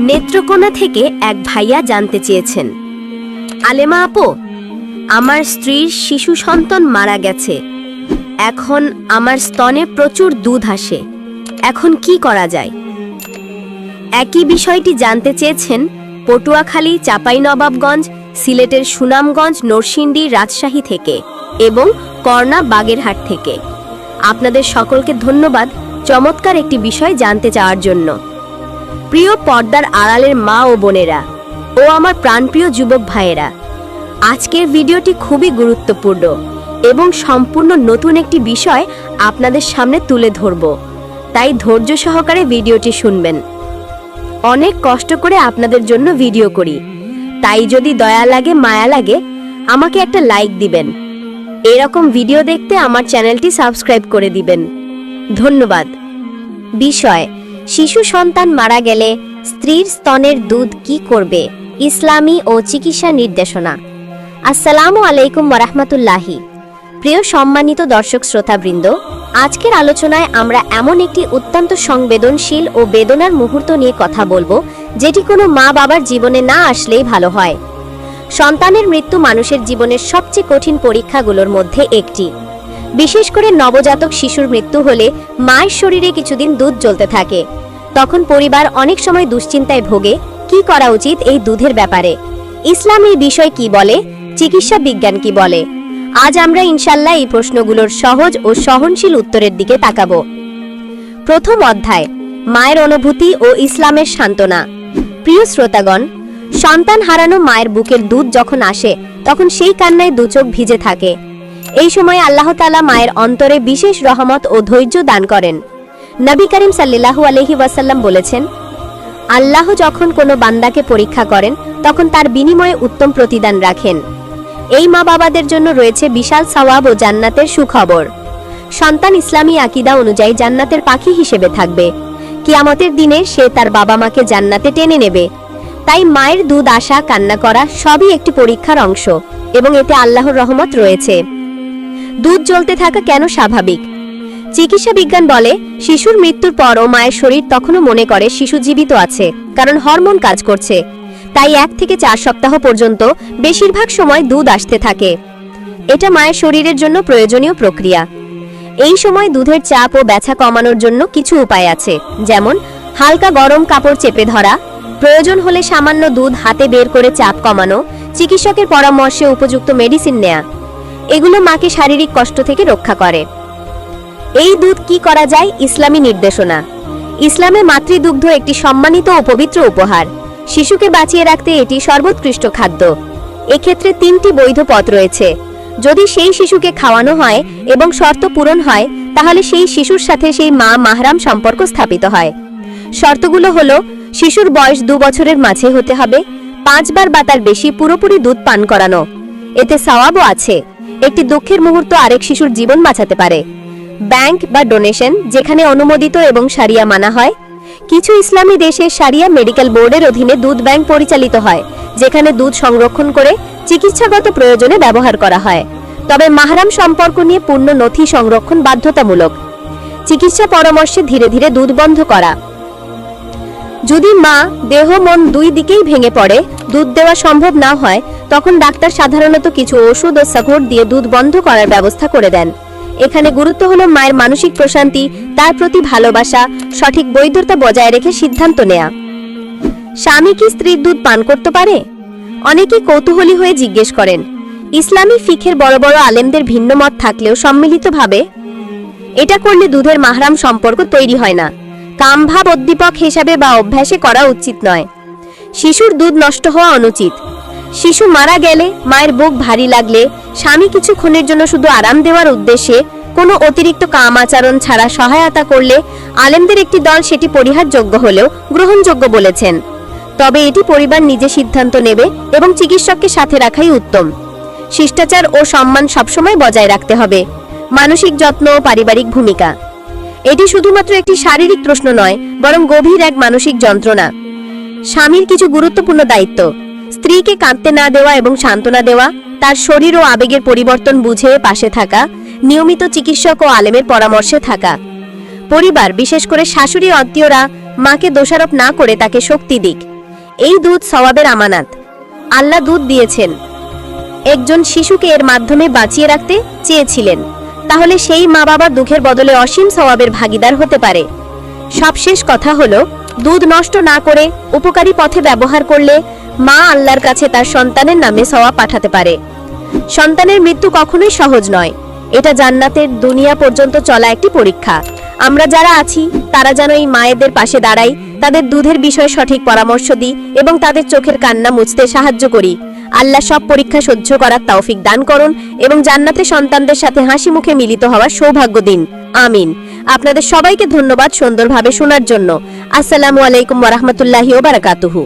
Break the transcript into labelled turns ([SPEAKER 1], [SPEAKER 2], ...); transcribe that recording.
[SPEAKER 1] নেত্রকোনা থেকে এক ভাইয়া জানতে চেয়েছেন। আলেমা আপু, আমার স্ত্রীর শিশু সন্তান মারা গেছে। এখন আমার স্তনে প্রচুর দুধ আসে। এখন কি করা যায়? একই বিষয়টি জানতে চেয়েছেন পটুয়াখালী, চাঁপাইনবাবগঞ্জ, সিলেটের সুনামগঞ্জ, নরসিংদী রাজশাহী থেকে এবং করনা বাগেরহাট থেকে। আপনাদের সকলকে ধন্যবাদ চমৎকার একটি বিষয় জানতে চাওয়ার জন্য। প্রিয় পর্দার আড়ালের মা ও বোনেরা ও আমার প্রাণপ্রিয় যুবক ভাইয়েরা, আজকের ভিডিওটি খুবই গুরুত্বপূর্ণ এবং সম্পূর্ণ নতুন একটি বিষয় আপনাদের সামনে তুলে ধরব। তাই ধৈর্য সহকারে ভিডিওটি শুনবেন। অনেক কষ্ট করে আপনাদের জন্য ভিডিও করি। তাই যদি দয়া লাগে, মায়া লাগে, আমাকে একটা লাইক দিবেন। এরকম ভিডিও দেখতে আমার চ্যানেলটি সাবস্ক্রাইব করে দিবেন। ধন্যবাদ। বিষয় শিশু সন্তান মারা গেলে স্ত্রীর স্তনের দুধ কি করবে? ইসলামী ও চিকিৎসা নির্দেশনা। আসসালামু আলাইকুম ওরহমতুল্লাহি প্রিয় সম্মানিত দর্শক শ্রোতাবৃন্দ, আজকের আলোচনায় আমরা এমন একটি অত্যন্ত সংবেদনশীল ও বেদনার মুহূর্ত নিয়ে কথা বলব, যেটি কোনো মা বাবার জীবনে না আসলেই ভালো হয়। সন্তানের মৃত্যু মানুষের জীবনের সবচেয়ে কঠিন পরীক্ষাগুলোর মধ্যে একটি। বিশেষ করে নবজাতক শিশুর মৃত্যু হলে মায়ের শরীরে কিছুদিন দুধ জ্বলতে থাকে। তখন পরিবার অনেক সময় দুশ্চিন্তায় ভোগে, কি করা উচিত এই দুধের ব্যাপারে? ইসলাম এই বিষয় কি বলে? চিকিৎসা বিজ্ঞান কি বলে? আজ আমরা ইনশাল্লাহ এই প্রশ্নগুলোর সহজ ও সহনশীল উত্তরের দিকে তাকাবো। প্রথম অধ্যায়, মায়ের অনুভূতি ও ইসলামের সান্ত্বনা। প্রিয় শ্রোতাগণ, সন্তান হারানো মায়ের বুকের দুধ যখন আসে, তখন সেই কান্নায় দুচোখ ভিজে থাকে। এই সময় আল্লাহ তালা মায়ের অন্তরে বিশেষ রহমত ও ধৈর্য দান করেন। নবী করিম সাল্লাহু আলহি ওয়াসাল্লাম বলেছেন, আল্লাহ যখন কোনো বান্দাকে পরীক্ষা করেন, তখন তার বিনিময়ে উত্তম প্রতিদান রাখেন। এই মা বাবাদের জন্য রয়েছে বিশাল সওয়াব ও জান্নাতের সুখবর। সন্তান ইসলামী আকিদা অনুযায়ী জান্নাতের পাখি হিসেবে থাকবে। কিয়ামতের দিনে সে তার বাবা মাকে জান্নাতে টেনে নেবে। তাই মায়ের দুধ আসা কান্না করা সবই একটি পরীক্ষার অংশ এবং এতে আল্লাহর রহমত রয়েছে। দুধ জ্বলতে থাকা কেন স্বাভাবিক? চিকিৎসা বিজ্ঞান বলে, শিশুর মৃত্যুর পরও মায়ের শরীর তখনও মনে করে শিশু জীবিত আছে, কারণ হরমোন কাজ করছে। তাই এক থেকে চার সপ্তাহ পর্যন্ত বেশিরভাগ সময় দুধ আসতে থাকে। এটা মায়ের শরীরের জন্য প্রয়োজনীয় প্রক্রিয়া। এই সময় দুধের চাপ ও ব্যথা কমানোর জন্য কিছু উপায় আছে, যেমন হালকা গরম কাপড় চেপে ধরা, প্রয়োজন হলে সামান্য দুধ হাতে বের করে চাপ কমানো, চিকিৎসকের পরামর্শে উপযুক্ত মেডিসিন নেয়া। এগুলো মাকে শারীরিক কষ্ট থেকে রক্ষা করে। এই দুধ কি করা যায়? ইসলামী নির্দেশনা। ইসলামে মাতৃদুগ্ধ একটি সম্মানিত ও পবিত্র উপহার। শিশুকে বাঁচিয়ে রাখতে এটি সর্বোৎকৃষ্ট খাদ্য। এক্ষেত্রে তিনটি বৈধ পথ রয়েছে। যদি সেই শিশুকে খাওয়ানো হয় এবং শর্ত পূরণ হয়, তাহলে সেই শিশুর সাথে সেই মা মাহরাম সম্পর্ক স্থাপিত হয়। শর্তগুলো হল, শিশুর বয়স দু বছরের মাঝে হতে হবে, পাঁচবার বা তার বেশি পুরোপুরি দুধ পান করানো। এতে সওয়াবও আছে। একটি দুঃখের মুহূর্ত আরেক শিশুর জীবন বাঁচাতে পারে। ব্যাংক বা ডোনেশন, যেখানে অনুমোদিত এবং সারিয়া মানা হয়। কিছু ইসলামী দেশে সারিয়া মেডিকেল বোর্ডের অধীনে দুধ ব্যাংক পরিচালিত হয়, যেখানে দুধ সংরক্ষণ করে চিকিৎসাগত প্রয়োজনে ব্যবহার করা হয়। তবে মাহরাম সম্পর্ক নিয়ে পূর্ণ নথি সংরক্ষণ বাধ্যতামূলক। চিকিৎসা পরামর্শে ধীরে ধীরে দুধ বন্ধ করা। যদি মা দেহ মন দুই দিকেই ভেঙে পড়ে, দুধ দেওয়া সম্ভব না হয়, তখন ডাক্তার সাধারণত কিছু ওষুধ ও সাকোর দিয়ে দুধ বন্ধ করার ব্যবস্থা করে দেন। এখানে গুরুত্ব হলো মায়ের মানসিক প্রশান্তি, তার প্রতি ভালোবাসা, সঠিক বৈধতা বজায় রেখে সিদ্ধান্ত নেয়া। স্বামী কি স্ত্রীর দুধ পান করতে পারে? অনেকে কৌতূহলী হয়ে জিজ্ঞেস করেন, ইসলামী ফিখের বড় বড় আলেমদের ভিন্ন মত থাকলেও সম্মিলিতভাবে? এটা করলে দুধের মাহরাম সম্পর্ক তৈরি হয় না। কামভাব উদ্দীপক হিসাবে বা অভ্যাসে করা উচিত নয়। শিশুর দুধ নষ্ট হওয়া অনুচিত। শিশু মারা গেলে মায়ের বুক ভারী লাগলে স্বামী কিছুক্ষণের জন্য শুধু আরাম দেওয়ার উদ্দেশ্যে কোনো অতিরিক্ত কাম আচরণ ছাড়া সহায়তা করলে আলেমদের একটি দল সেটি পরিহারযোগ্য হলেও গ্রহণযোগ্য বলেছেন। তবে এটি পরিবার নিজে সিদ্ধান্ত নেবে এবং চিকিৎসককে সাথে রাখাই উত্তম। শিষ্টাচার ও সম্মান সবসময় বজায় রাখতে হবে। মানসিক যত্ন ও পারিবারিক ভূমিকা। এটি শুধুমাত্র একটি শারীরিক প্রশ্ন নয়, বরং গভীর এক মানসিক যন্ত্রণা। স্বামীর কিছু গুরুত্বপূর্ণ দায়িত্ব। স্ত্রীকে কাঁদতে না দেওয়া এবং সান্ত্বনা দেওয়া, তার শরীর ও আবেগের পরিবর্তন বুঝে পাশে থাকা, নিয়মিত চিকিৎসক ও আলেমের পরামর্শে থাকা। পরিবার, বিশেষ করে শাশুড়ি আত্মীয়রা, মাকে দোষারোপ না করে তাকে শক্তি দিক। এই দুধ সওয়াবের আমানাত। আল্লাহ দুধ দিয়েছেন। একজন শিশুকে এর মাধ্যমে বাঁচিয়ে রাখতে চেয়েছিলেন। তাহলে সেই মা বাবা দুঃখের বদলে অসীম সওয়াবের ভাগিদার হতে পারে। সবশেষ কথা হলো, দুধ নষ্ট না করে উপকারী পথে ব্যবহার করলে মা আল্লাহর কাছে তার সন্তানের নামে সওয়াব পাঠাতে পারে। সন্তানের মৃত্যু কখনোই সহজ নয়। এটা জান্নাতের দুনিয়া পর্যন্ত চলা একটি পরীক্ষা। আমরা যারা আছি, তারা যেন এই মায়েদের পাশে দাঁড়াই, তাদের দুধের বিষয়ে সঠিক পরামর্শ দিই এবং তাদের চোখের কান্না মুছতে সাহায্য করি। আল্লাহ সব পরীক্ষা সহ্য করার তৌফিক দান করুন এবং জান্নাতে সন্তানদের সাথে হাসি মুখে মিলিত হওয়ার সৌভাগ্য দিন। আমিন। আপনাদের সবাইকে ধন্যবাদ সুন্দরভাবে শোনার জন্য। আসসালামু আলাইকুম ওরহমতুল্লাহি ওবারাকাতুহু